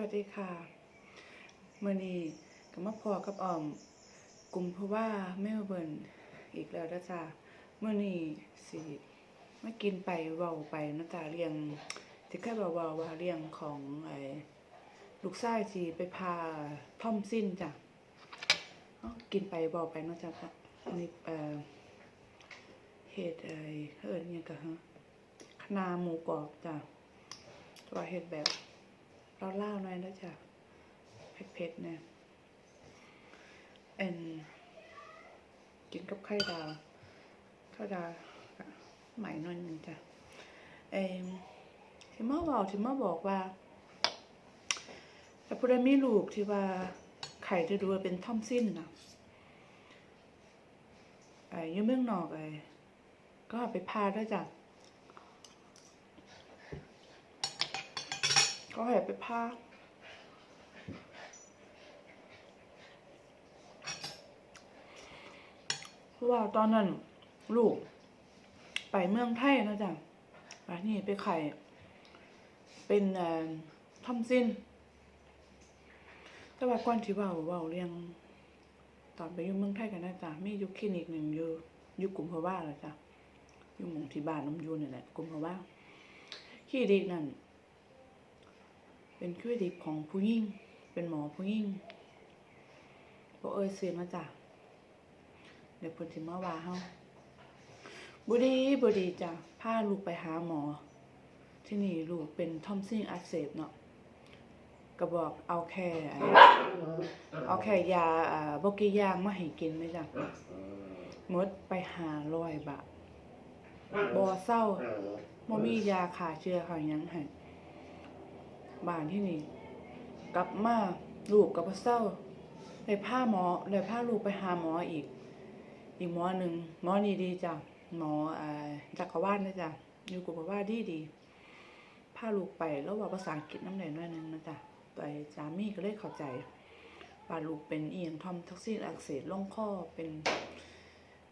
วัสดีค่ะเมื่อนี้ก็มาพอกับออมกลุ่มเพราะว่าเมลเบิร์นอีกแล้วนะจ๊ะเมื่อนี้สิมากินไปเว้าไปนะจ๊ะเรียงที่เคยบอกว่าว่าเรียงของไอ้ลูกชายที่ไปพาท่อมสิ้นจ้ะกินไปเว้าไปนะจ๊ะอันนี้เอ่อเฮ็ดไอ้เอิ้นอิหยังก็ฮะคะน้าหมูกรอบจ้ะต่ว่าเฮ็ดแบบ เราเล่าหน่อยนะจ๊ะเผ็ดๆเนี่ยเอ็นกินกับไข่ดาวไข่ดาวกับไหมหน่อยหนึ่งจ้ะเอ็มที่ม่าบอกที่ม่าบอกว่าแต่ผู้ใดมีลูกที่ว่าไข่จะดูเป็นท่อมสิ้นนะไอ้ยังเมืองนอกไอ้ก็ไปพาด้วยจ้ะ ก็ให้ไปพาเพราะว่าตอนนั้นลูก ไปเมืองไทยนะจ๊ะไปนี่ไปไข่ เป็นทอมซิน แต่ว่าก่อนที่ว่าว่าเรียง ตอนไปอยู่เมืองไทยกันนะจ๊ะมีอยู่คลินิกหนึ่งอยู่อยู่กลุ่มพะว่าแหละจ้ะอยู่หมู่ที่บ้านน้ำยูนี่แหละกลุ่มพะว่าคลินิกนั่น เป็นคลินิกของผู้หญิง เป็นหมอผู้หญิงบ่เอ่ยเสียมาจ้ะเดี๋ยวเพิ่นสิมาว่าเฮาบ่ดีบ่ดีจ้ะพาลูกไปหาหมอ ที่นี่ลูกเป็นทอมซินอักเสบเนาะก็บอกเอาแค่ไอ้เอาแค่ยาอ่าบ่กี่อย่างมาให้กินเลยจ้ะหมดไป500บาทบ่เศร้าบ่มียาฆ่าเชื้อฆ่าหยังให้ บ้านที่นี่ กลับมาลูกกับเศร้าเลยพาหมอเลยพาลูกไปหาหมออีก อีกหมอหนึ่งหมอนี่ดีจ้ะหมอจักรวาลนะจ้ะอยู่กับว่าดีดีพาลูกไปแล้วว่าภาษาอังกฤษน้ำไหนหน่อยหนึงนะจ้ะไปสามี่ก็เลยเข้าใจว่าลูกเป็นเอียงทอมท็อกซินอักเสบล่องคอเป็น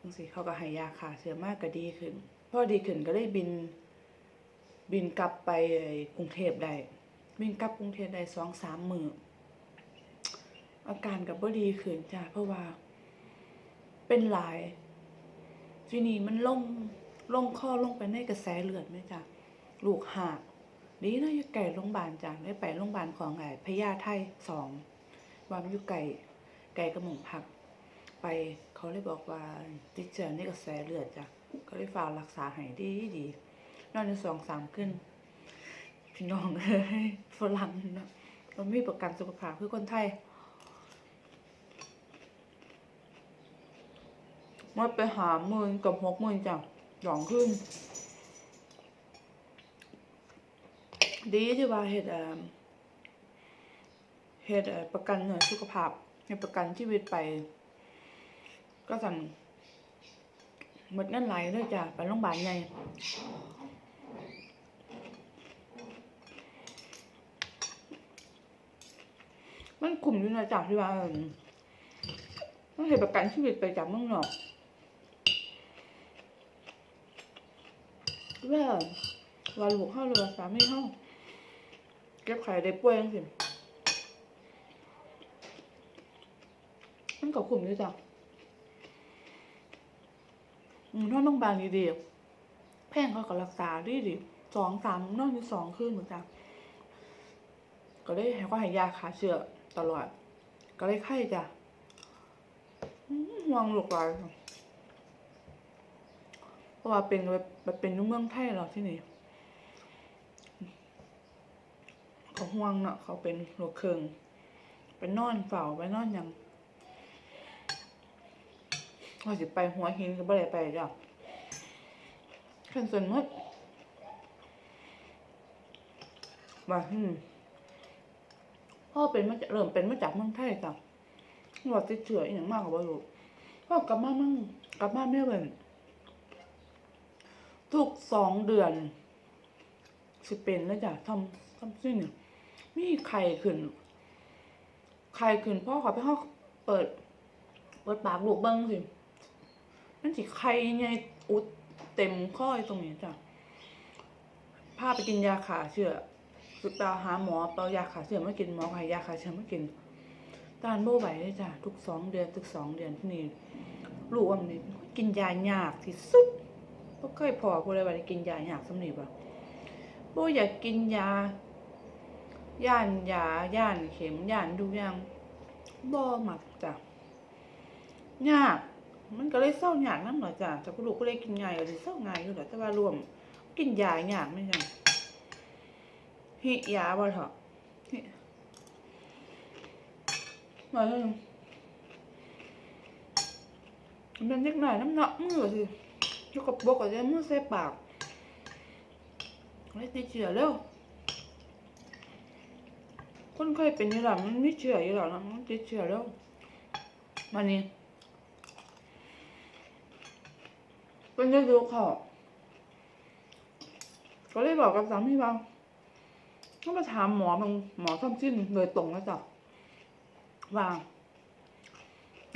จังซี่เขาก็ให้ยาฆ่าเชื้อมากก็ดีขึ้นพอดีขึ้นก็เลยบินบินกลับไปกรุงเทพได้ วิ่งกลับกรุงเทพได้สองสามมืออาการกับบ่ดีขึ้นจ้ะเพราะว่า เป็นหลาย ทีนี้มันลงลงข้อลงไปในกระแสเลือดไหมจ้ะลูกหักดีนะอยู่ไก่โรงพยาบาลจ้ะได้ไปโรงพยาบาลของไอ้พญาไทสองว่ามันอยู่ไก่ไก่กระหม่อมผัก ไปเขาเลยบอกว่าติดเชื้อในกระแสเลือดจ้ะก็เลยฝากรักษาให้ดีดีนอนในสองสามขึ้น พี่น้องเอ้ย รั่งเนะเราไม่มีประกันสุขภาพคือคนไทยหมาไปหาหมื่นกับหกหมื่นจ้ะหยองขึ้น ดีที่ว่าเฮ็ดเอ่อเฮ็ดประกันเงินสุขภาพเฮ็ดประกันชีวิตไป ก็สั่นหมดเงินไหลเลยจ้ะไปโรงพยาบาลให มันขุมอยู่นะจากที่ว่าต้องเห็นประกันชีวิตไปจากเมืองนอกว่าว่าลูกเข้าหรือว่าสามีเข้าเก็บไข่ได้ป่วยจังสิมันก็ขุมอยู่จ้ะมนอนโรงพยาบาลดีๆแพงเขาก็รักษาดีดีสองสามนอนอยู่สองคืนเหมือนกันก็ได้ให้เขาให้ยาฆ่าเชื้อ ตลอด ก็ได้ไข้จ้ะห่วงลูกหลานเพราะว่าเป็นแบบเป็นอยุ่เมืองไทยเหรอที่นี่เขาห่วงเนาะเขาเป็นโรคเคืองไปนอนเฝ้าไปนอนยังว่าสิไปหัวหินก็บ่ได้ไปจ้ะแค่ส่วนหมดว่าอืม พ่อเป็นมาจากเริ่มเป็นมาจากเมืองไทยจ้ะหลอดติดเชื้ออีกอย่างมากกว่าลูกพ่อกลับมามั่งกลับมาไม่เว้นทุกสองเดือน สิเป็นแล้วจ้ะทำทำสิ่งเนี่ยมีไข่ขึ้น ไข่ขึ้นพ่อขอไปห้องเปิด เปิดปากลูกเบิ้งสิมันสิไข่ไงอุดเต็มข้อยตรงนี้จ้ะพาไปกินยาขาเชื้อ สุดตาหาหมอเปายาขาเสื่อมมากินหมอให้ยาขาเสื่อมมากินต้านโบไหวเลยจ้ะทุกสองเดือนทุกสองเดือนที่นี่ลูกว่ามันนี่กินยายากที่สุดบ่เคยพอผู้ใดว่าได้กินยายากสำนีบ่บ่อยากกินยา ย่านยาย่านเข็มย่านทุกอย่างบ่มักจ้ะยากมันก็เลยเศร้ายากนำหน่อยจ้ะแต่ผู้ลูกก็เลยกินง่ายก็สิเศร้าง่ายอยู่แหละแต่ว่ารวม กินยายากไม่ใช่ ฮิยาบ่เถอะฮิมาเลยมันเล็กหน่อยน้ำหนักมือสิยกกับบกก็จะมือใส่ปากเลยติดเชื้อแล้วคนเคยเป็นยู่แล้วมันไม่เชื่อยู่แล้วนะมันติดเชื้อแล้วมานี่เป็นจะดูเขาก็เลยบอกกับสามีว่า ต้องไปถามหมอบางหมอทำสิ้นโดยตรงแล้วจ้ะว่า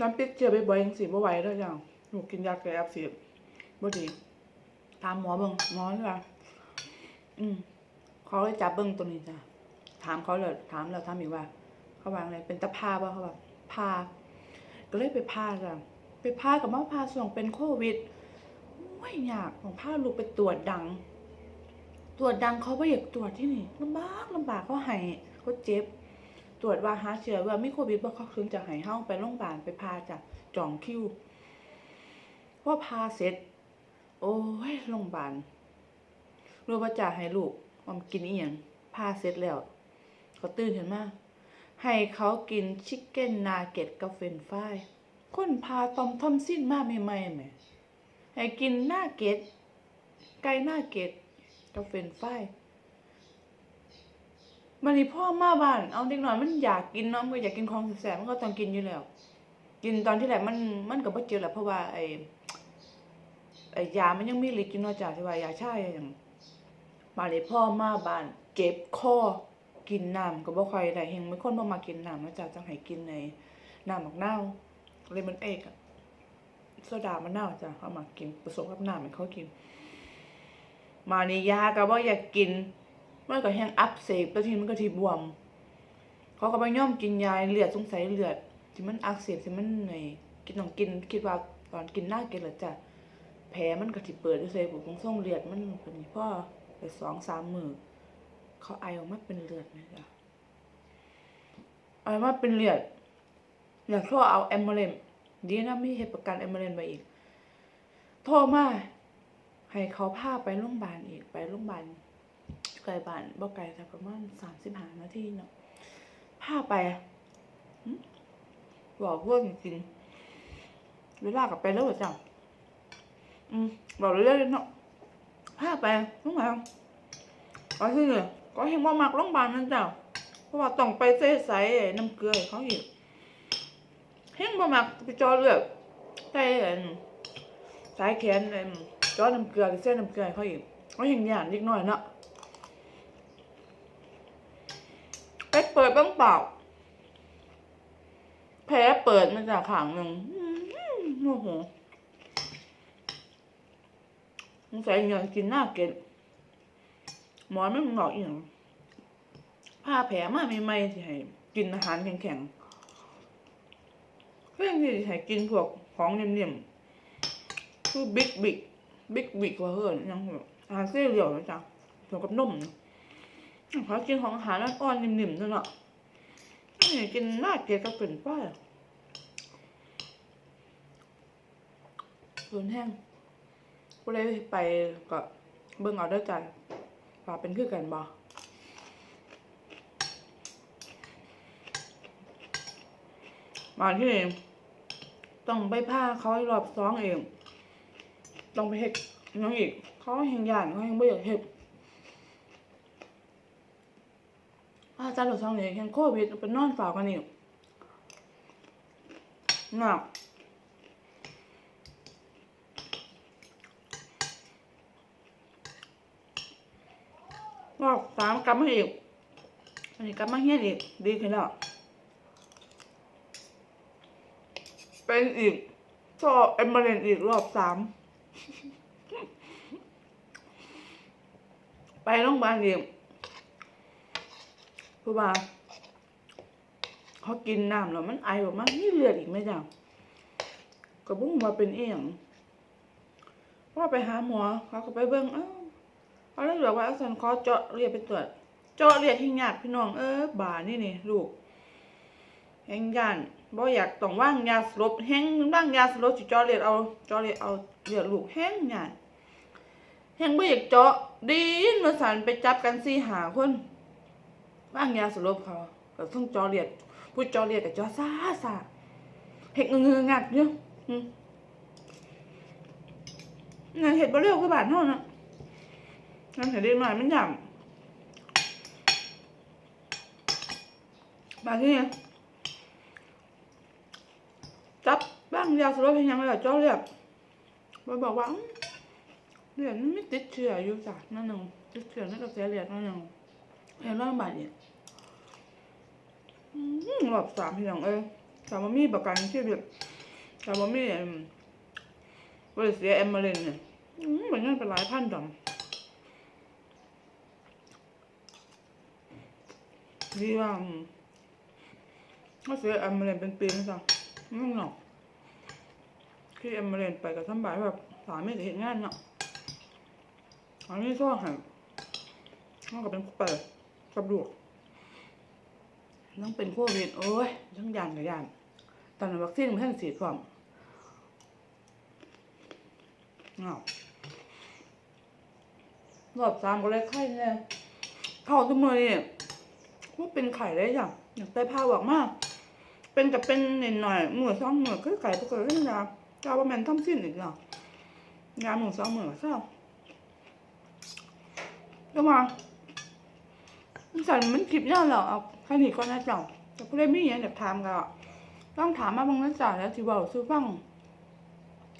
น้ำติดเชื้อไปบ่อยๆยังสิบ่ไหวแล้วจ้ะหนูกินยาแก้อักเสบบ่ดีถามหมอเบิ่งหมอเลยว่าอืม เขาเลยจับเบิ่งตัวนี้จ้ะถามเขาเลยถามเราถามอีกว่า เขาวางอะไรเป็นตะพาป่เขาแบบพาก็เลยไปพาจ้ะไปพากับมาพาส่งเป็นโควิดไม่อยากของพาลูกไปตรวจดัง ตรวจดังเขาไม่อยากตรวจที่นี่ลำบากลำบากเขาให้เขาเจ็บ ตรวจว่าหาเชื้อว่ามีโควิดบ่เขาคืนจะให้เฮาไปโรงพยาบาลไปพาจ้ะจองคิวพอพาเสร็จ โอ้ยโรงพยาบาลรู้ว่าจะให้ลูกมันกินอีหยังพาเสร็จแล้วเขาตื่นขึ้นมาให้เขากินชิคเก้นนาเก็ตกับเฟนฟรายคนพาตอมทอมสิ้นมาใหม่ๆแหมให้กินหน้าเก็ตไก่หน้าเก็ต กับเฟรนช์ฟมันนี่พ่อมาบ้าน เอาเด็กน้อยมันอยากกินเนาะมันอยากกินของแสบมันก็ต้องกินอยู่แล้ว กินตอนที่แรกมันมันก็บ่เจอแหละเพราะว่าไอ้ไอ้ยามันยังมีฤทธิ์อยู่เนาะจ้ะที่ว่ายาชาอย่างมาเลยพ่อมาบ้าน เจ็บคอกินน้ำก็บ่ค่อยได้เฮงไม่คนบ่มากินน้ำนะจ๊ะจังให้กินในน้ำมะนาวเลยมันเอกอะโซดามะนาวจ้ะเขามากินผสมกับน้ำให้เขากิน มานี่ยาก็บ่อยากกินมันก็แห้งอักเสบแล้วทีมันก็ทีบวม เขาก็บ่ยอมกินยาเลือดสงสัยเลือด ที่มันอักเสบที่มันในกินต้องกินคิดว่าตอนกินหน้ากินแล้วจ้ะแผลมันก็สิเปิดด้วยเซบุกส่งเลือดมันเป็นพ่อไปสองสามมือเขาไอออกมาเป็นเลือดนะจ๊ะไอออกมาเป็นเลือดอยากโทรเอาแอมเบเลนดีนะมีเหตุประกันแอมเบเลนไปอีกโทรมา ให้เขาพาไปโรงพยาบาลอีกไปโรงพยาบาลไกลบ้านบ่ไกลแต่ประมาณสามสิบห้านาทีเนาะพาไปบอกเพื่อนจริงเวลากับไปแล้วเหรอจ้ะอืมบอกเรื่อยๆเนาะพาไปโรงพยาบาลก็คือก็เห็นว่ามักโรงพยาบาลนั่นจ้ะเพราะว่าต้องไปเส้ใส่น้ำเกลือเขาอีกเห็นว่ามักไปจอเลือดใส่อันสายแขนอัน จอน้ำเกลือเส้นน้ำเกลือให้เขาอีกเขาเห็นอย่างนิดหน่อยเนาะไปเปิดบ้างเปล่าแผลเปิดมาจากขางหนึ่งโอ้โหสงสัยอยากกินหน้าเกล็ดหมอนไม่หงอกอีกผ่างผ้าแผลมาใหม่ๆที่ให้กินอาหารแข็งๆเพื่อนที่ให้กินพวกของเนิ่มๆคือบิ๊กบิ๊ก บิ๊กบิ๊กว่าเฮิร์นยังแบบอาเส้นเหลียวนะจ๊ะเกี่ยวกับนมนะเขากินของอาหารอ่อนนิ่มๆนั่นแหละนี่กินหน้าเกล็ดก็เป็นป้าส่วนแห้งผู้ใดไปก็เบิ่งเอาด้อจ้ะว่าเป็นคือกันบ่มาที่นี่ต้องไปผ้าเขาให้รอบสองเอง ต้องไปเฮ็ดหยังอีก เขาแห่งย่านเขาแห่งบ่อยากเฮ็ดอาจารย์หลวงสองนี่แห่งโควิดเป็นนอนเฝ้ากันนี่หนักรอบสามกลับมาอีกอันนี้กลับมาเฮี้ยนอีก ดีขึ้นแล้ว เป็นอีกชอบเอมเบรนอีกรอบสาม ไปโรงพยาบาลอีกเพราะว่าเขากินน้ำแล้วมันไอออกมานี่เลือดอีกไหมจ๊ะก็บุ้งว่าเป็นเอียงว่าไปหาหมอเขาก็ไปเบิ่งเอ้าเขาเลยบอกว่าอาสันขอเจาะเลือดไปตรวจ เจาะเลือดให้ยากพี่น้องเออบานี่นี่ลูก แห้งย่านบ่อยากต้องว่างยาสลบแห้งว่างยาสลบสิจาะเลือดเอาจาะเลือดเอาเลือดลูกแห้งย่านแห้งบ่อยากเจาะดีนมาสันไปจับกันสี่หาคนว่างยาสลบเขาก็ต้องจาะเลือดพูดจาะเลือดกับจาะซ่าซาเห็ดเงืองักเยอะอืมงานเห็ดบ่เร็วคือบาดเท่านะงานเห็ดเล็กน้อยมันหย่ำบางทีจับบ้าง ยาสลบเพียงยังไงล่ะเจ้าเรียบมาบอกว่าเลือดมันไม่ติดเชื้ออยู่จ้ะนั่นหนึ่งติดเชื้อในกระแสเลือดนั่นหนึ่งเห็นร่างบาดเนี่ยอื้อรอบสามเพียงเอ้ยแต่ว่ามมีประกันชีวิตแต่ว่ามมีเอิ่มบริเสียแอมเบอเรนเนี่ยอื้อมันเงินเป็นหลายพันดำดีว่าก็ซื้อแอมเบอเรนเป็นปีนะจ๊ะไม่หรอก ที่แอมเบอเรียนไปกับท่านบ่ายแบบสามีจะเห็นงานเนาะอันนี้ก็หันต้อกับเป็นเปิดกับลูกต้องเป็นโควิดโอ้ยทั้งยานกับยานตอนวัคซีนมันท่านฉีดพร้อมเงารอบสามก็เลยไข้เนี่ยเข้าทุกมือนี่ว่าเป็นไข่ได้จ้ะอยากได้ผ้าหวักมาก เป็นกับเป็นนิดหน่อยหมื่นสองหมื่นคือไก่ปกตินี่นะเจ้าว่าแมนทำสิ้นอีกเนาะงานหมื่นสองหมื่นเศร้าก็มามันสั่นมันคลิปยอดเหรอเอาแค่นี้ก็น่าจังแต่ผู้เล่นมีอย่างแบบถามกันอะต้องถามมาบางนักจ่าแล้วที่บอกซื้อฟัง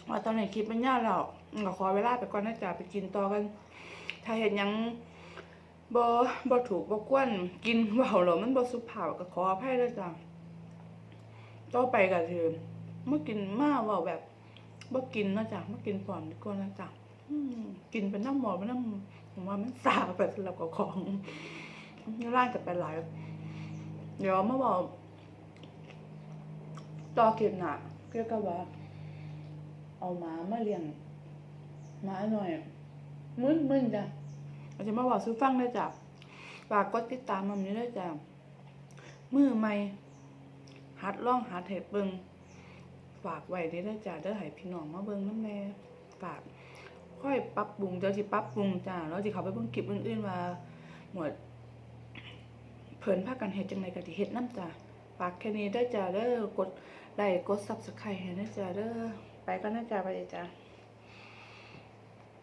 ว่าตอนไหนคลิปมันยากแล้วก็ขอเวลาไปก่อนนะจ่าไปกินต่อกัน ถ้าเห็นยังบ่บ่ถูกบ่กวนกินเบาแล้วมันบ่สุภาพก็ขออภัยด้วยจ้ะต่อไปก็คือเมื่อกินมาเว่าแบบ บ่กินนะจ้ะเมื่อกินก่อนดีกว่านะจ๊ะกินเป็นน้ำหมอเป็นน้ำผมว่ามันสาไปสำหรับกับของนี่ร่างกับไปหลายเดี๋ยวมาบอกต่อเก็บหนักเกี่ยกว่า เอาหมามาเลี้ยงหมาหน่อยมึนมึนจ้ะเราจะมาบอกซื้อฟังได้จ้ะฝากกดติดตามมันนี้ได้จ้ะมือใหม่หัดล่องหัดเห็ดเบิง ฝากไว้ได้ด้อจ้าเด้อให้พี่น้องมาเบิงน้ำแน่ฝาก ค่อยปรับปรุงเจ้าที่ปรับปรุงจ้าแล้วที่เขาไปเบิ่งคลิปอื่นๆว่าหมวดเพิ่นพากันเฮ็ดจังไดก็สิเฮ็ดน้ำจ้าฝากแค่นี้ได้จ้าเด้อกดไลค์กดซับสไครต์ให้นะจ้าเด้อไปกันนะจ้าไปเลยจ้า